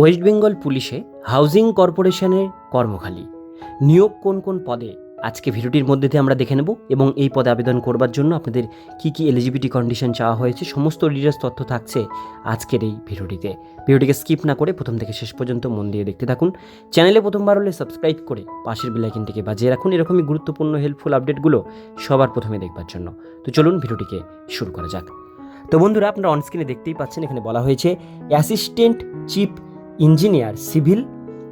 West Bengal পুলিশে housing কর্পোরেশনের কর্মখালী। নিয়োগ কোন কোন পদে? আজকে ভিডিওটির মধ্যে দিয়ে আমরা দেখে নেব এবং এই পদে আবেদন করবার জন্য আপনাদের কি কি এলিজিবিলিটি কন্ডিশন চাওয়া হয়েছে, সমস্ত ডিটেলস তথ্য থাকছে আজকের এই ভিডিওটিতে। ভিডিওটিকে স্কিপ না করে প্রথম থেকে শেষ পর্যন্ত মন দিয়ে দেখতে থাকুন। চ্যানেলে প্রথমবার হলে সাবস্ক্রাইব করে পাশের বেলাইকিনটিকে বাজিয়ে রাখুন। এরকমই গুরুত্বপূর্ণ হেল্পফুল আপডেটগুলো সবার প্রথমে দেখবার জন্য। তো চলুন ভিডিওটিকে শুরু করা যাক। তো বন্ধুরা, আপনারা অনস্ক্রিনে দেখতেই পাচ্ছেন, এখানে বলা হয়েছে assistant chief engineer civil,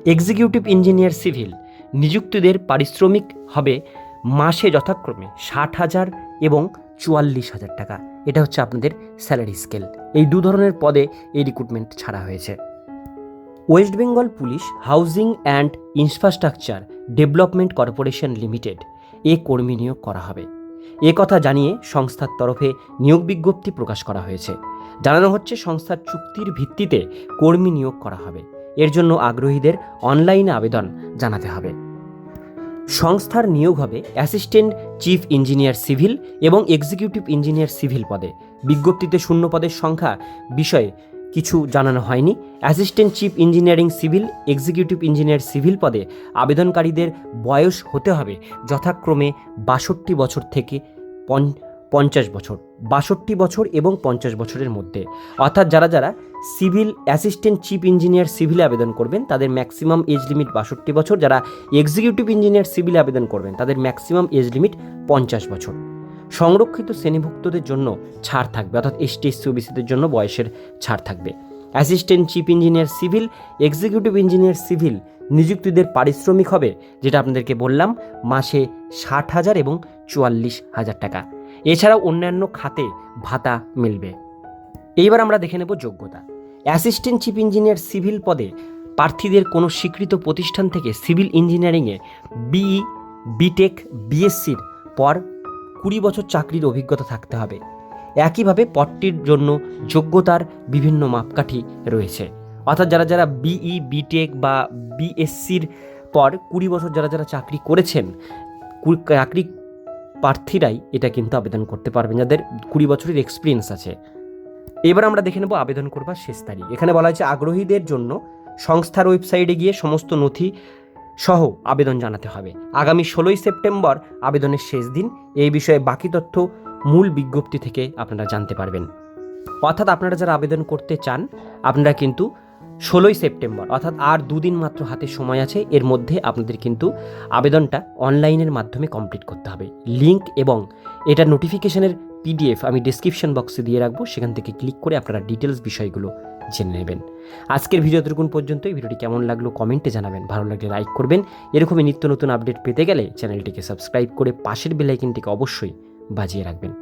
executive engineer civil. নিযুক্তদের পারিশ্রমিক হবে মাসে যথাক্রমে ষাট হাজার এবং চুয়াল্লিশ হাজার টাকা। এটা হচ্ছে আপনাদের স্যালারি স্কেল। এই দু ধরনের পদে এই রিক্রুটমেন্ট ছাড়া হয়েছে। West Bengal police housing and infrastructure development corporation limited এ কর্মী নিয়োগ করা হবে। এ কথা জানিয়ে সংস্থার তরফে নিয়োগ বিজ্ঞপ্তি প্রকাশ করা হয়েছে। জানানো হচ্ছে সংস্থার চুক্তির ভিত্তিতে কর্মী নিয়োগ করা হবে। এর জন্য আগ্রহীদের অনলাইনে আবেদন জানাতে হবে। সংস্থার নিয়োগ হবে অ্যাসিস্ট্যান্ট চিফ ইঞ্জিনিয়ার সিভিল এবং এক্সিকিউটিভ ইঞ্জিনিয়ার সিভিল পদে। বিজ্ঞপ্তিতে শূন্য পদের সংখ্যা বিষয়ে কিছু জানানো হয়নি। Assistant chief engineering civil, executive engineer civil পদে আবেদনকারীদের বয়স হতে হবে যথাক্রমে বাষট্টি বছর থেকে পঞ্চ পঞ্চাশ বছর, বাষট্টি বছর এবং পঞ্চাশ বছরের মধ্যে। অর্থাৎ যারা যারা সিভিল অ্যাসিস্ট্যান্ট চিফ ইঞ্জিনিয়ার সিভিলে আবেদন করবেন, তাদের ম্যাক্সিমাম এজ লিমিট বাষট্টি বছর। যারা এক্সিকিউটিভ ইঞ্জিনিয়ার সিভিলে আবেদন করবেন, তাদের ম্যাক্সিমাম এজ লিমিট পঞ্চাশ বছর। সংরক্ষিত শ্রেণীভুক্তদের জন্য ছাড় থাকবে, অর্থাৎ এসটি এসসি ওবিসিদের জন্য বয়সের ছাড় থাকবে। Assistant chief engineer civil, executive engineer civil নিযুক্তিদের পারিশ্রমিক হবে, যেটা আপনাদেরকে বললাম, মাসে ষাট হাজার এবং চুয়াল্লিশ হাজার টাকা। এছাড়াও অন্যান্য খাতে ভাতা মিলবে। এইবার আমরা দেখে নেব যোগ্যতা। অ্যাসিস্ট্যান্ট চিফ ইঞ্জিনিয়ার সিভিল পদে প্রার্থীদের কোনো স্বীকৃত প্রতিষ্ঠান থেকে সিভিল ইঞ্জিনিয়ারিংয়ে বিই, বিটেক, বিএসসির পর কুড়ি বছর চাকরির অভিজ্ঞতা থাকতে হবে। একইভাবে পদটির জন্য যোগ্যতার বিভিন্ন মাপকাঠি রয়েছে। অর্থাৎ যারা যারা বিই, বিটেক বা বিএসসির পর কুড়ি বছর যারা যারা চাকরি করেছেন চাকরি প্রার্থীরাই এটা কিন্তু আবেদন করতে পারবেন যাদের কুড়ি বছরের এক্সপিরিয়েন্স আছে। এবার আমরা দেখে নেব আবেদন করবার শেষ তারিখ। এখানে বলা হয়েছে, আগ্রহীদের জন্য সংস্থার ওয়েবসাইটে গিয়ে সমস্ত নথি সহ আবেদন জানাতে হবে। আগামী ষোলোই সেপ্টেম্বর আবেদনের শেষ দিন। এই বিষয়ে বাকি তথ্য মূল বিজ্ঞপ্তি থেকে আপনারা জানতে পারবেন। অর্থাৎ আপনারা যারা আবেদন করতে চান, আপনারা কিন্তু ষোলোই সেপ্টেম্বর, অর্থাৎ আর দুদিন মাত্র হাতে সময় আছে, এর মধ্যে আপনাদের কিন্তু আবেদনটা অনলাইনের মাধ্যমে কমপ্লিট করতে হবে। লিঙ্ক এবং এটা নোটিফিকেশনের পিডিএফ আমি ডিসক্রিপশন বক্সে দিয়ে রাখব, সেখান থেকে ক্লিক করে আপনারা ডিটেলস বিষয়গুলো জেনে নেবেন। আজকের ভিডিও এতটুকুন পর্যন্ত এই ভিডিওটি কেমন লাগল কমেন্টে জানাবেন, ভালো লাগলে লাইক করবেন। এরকমই নিত্য নতুন আপডেট পেতে গেলে চ্যানেলটিকে সাবস্ক্রাইব করে পাশের বেলাইকিনটিকে অবশ্যই বাজিয়ে রাখবেন।